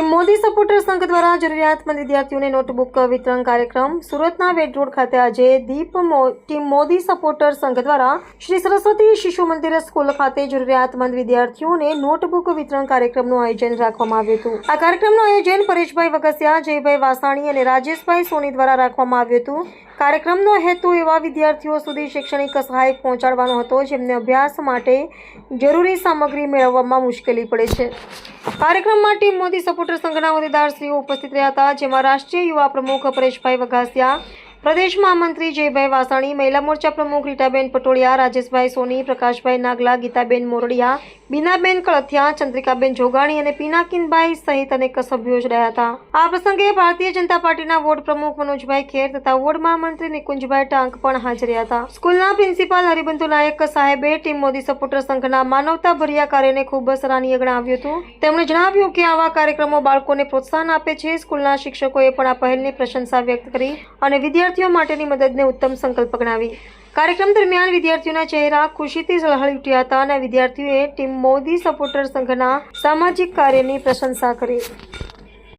Modi supporter સંઘ દ્વારા જરૂરિયાતમંદ વિદ્યાર્થીઓને નોટબુક વિતરણ કાર્યક્રમ, સુરતના વેટ રોડ ખાતે આજે દીપ ટીમ મોદી સપોર્ટર સંઘ દ્વારા શ્રી સરસ્વતી શિશુ મંદિર સ્કૂલ ખાતે જરૂરિયાતમંદ વિદ્યાર્થીઓને નોટબુક વિતરણ કાર્યક્રમનું આયોજન રાખવામાં આવ્યું હતું. આ કાર્યક્રમનું આયોજન પરેશભાઈ વગસિયા, જયભાઈ વાસાણી અને રાજેશભાઈ સોની દ્વારા રાખવામાં આવ્યું હતું. કાર્યક્રમનો હેતુ એવા વિદ્યાર્થીઓ સુધી શૈક્ષણિક સહાય પહોંચાડવાનો હતો, જેમને અભ્યાસ માટે જરૂરી સામગ્રી મેળવવામાં મુશ્કેલી પડે છે. કાર્યક્રમમાં ટીમ મોદી સપોર્ટર સંઘના હોદ્દેદારશ્રીઓ ઉપસ્થિત રહ્યા હતા જેમાં રાષ્ટ્રીય યુવા પ્રમુખ પરેશભાઈ વઘાસિયા પ્રદેશ મહામંત્રી જયભાઈ વાસાણી, મહિલા મોરચા પ્રમુખ રીટાબેન પટોળિયા, રાજેશભાઈ સોની, પ્રકાશભાઈ નાગલા, ગીતાબેન મોરડિયા, બીનાબેન કળથિયા, ચંદ્રિકાબેન જોગાણી અને પિનાકિનભાઈ સહિત અનેક સભ્યો જોડાયા હતા. આ પ્રસંગે ભારતીય જનતા પાર્ટીના વોર્ડ પ્રમુખ મનોજભાઈ ખેર તથા વોર્ડ મહામંત્રી નિકુંજભાઈ ટાંક પણ હાજર હતા. સ્કૂલના પ્રિન્સિપાલ હરિબંધુ નાયક સાહેબે ટીમ મોદી સપોર્ટર સંઘના માનવતા ભર્યા કાર્યને ખૂબ સરાહનીય ગણાવ્યું હતું. તેમણે જણાવ્યું કે આવા કાર્યક્રમો બાળકોને પ્રોત્સાહન આપે છે. સ્કૂલના શિક્ષકોએ પણ આ પહેલની પ્રશંસા વ્યક્ત કરી અને વિદ્યાર્થીઓ માટેની મદદને ઉત્તમ સંકલ્પ ગણાવી. કાર્યક્રમ દરમિયાન વિદ્યાર્થીઓના ચહેરા ખુશીથી ઝળહળી ઉઠ્યા હતા અને વિદ્યાર્થીઓએ ટીમ મોદી સપોર્ટર સંઘના સામાજિક કાર્યની પ્રશંસા કરી.